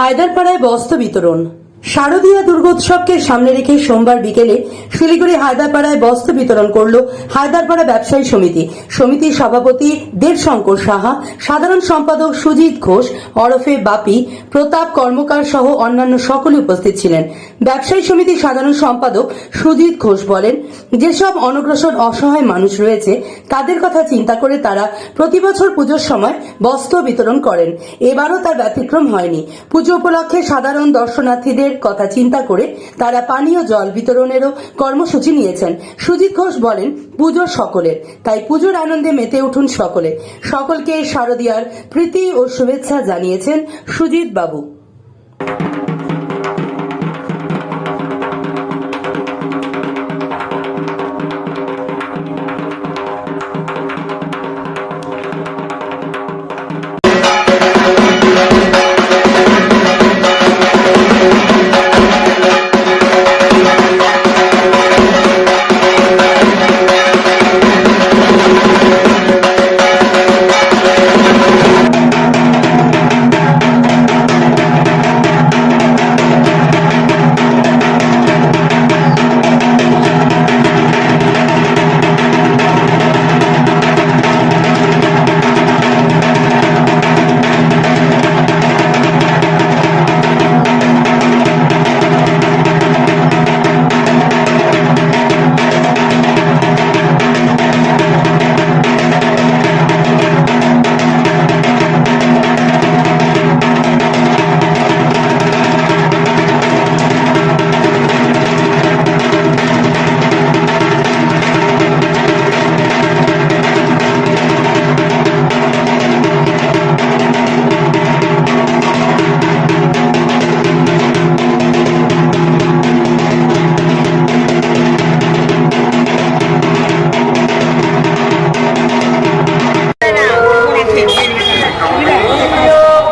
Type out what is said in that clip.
হায়দারপাড়ায় বস্ত্র বিতরণ। শারদীয়া দুর্গোৎসবকে সামনে রেখে সোমবার বিকেলে শিলিগুড়ি হায়দারপাড়ায় বস্ত্র বিতরণ করল হায়দারপাড়া ব্যবসায়ী সমিতি। সমিতির সভাপতি দেবশঙ্কর সাহা, সাধারণ সম্পাদক সুজিত ঘোষ অরফে বাপি, প্রতাপ কর্মকার সহ অন্যান্য সকলে উপস্থিত ছিলেন। ব্যবসায়ী সমিতির সাধারণ সম্পাদক সুজিত ঘোষ বলেন, যেসব অনগ্রসর অসহায় মানুষ রয়েছে, তাদের কথা চিন্তা করে তারা প্রতি বছর পুজোর সময় বস্ত্র বিতরণ করেন। এবারও তার ব্যতিক্রম হয়নি। পুজো উপলক্ষে সাধারণ দর্শনার্থীদের কথা চিন্তা করে তারা পানীয় জল বিতরণেরও কর্মসূচি নিয়েছেন। সুজিত ঘোষ বলেন, পুজো সকলের, তাই পুজোর আনন্দে মেতে উঠুন সকলে। সকলকে শারদীয়ার প্রীতি ও শুভেচ্ছা জানিয়েছেন সুজিত বাবু।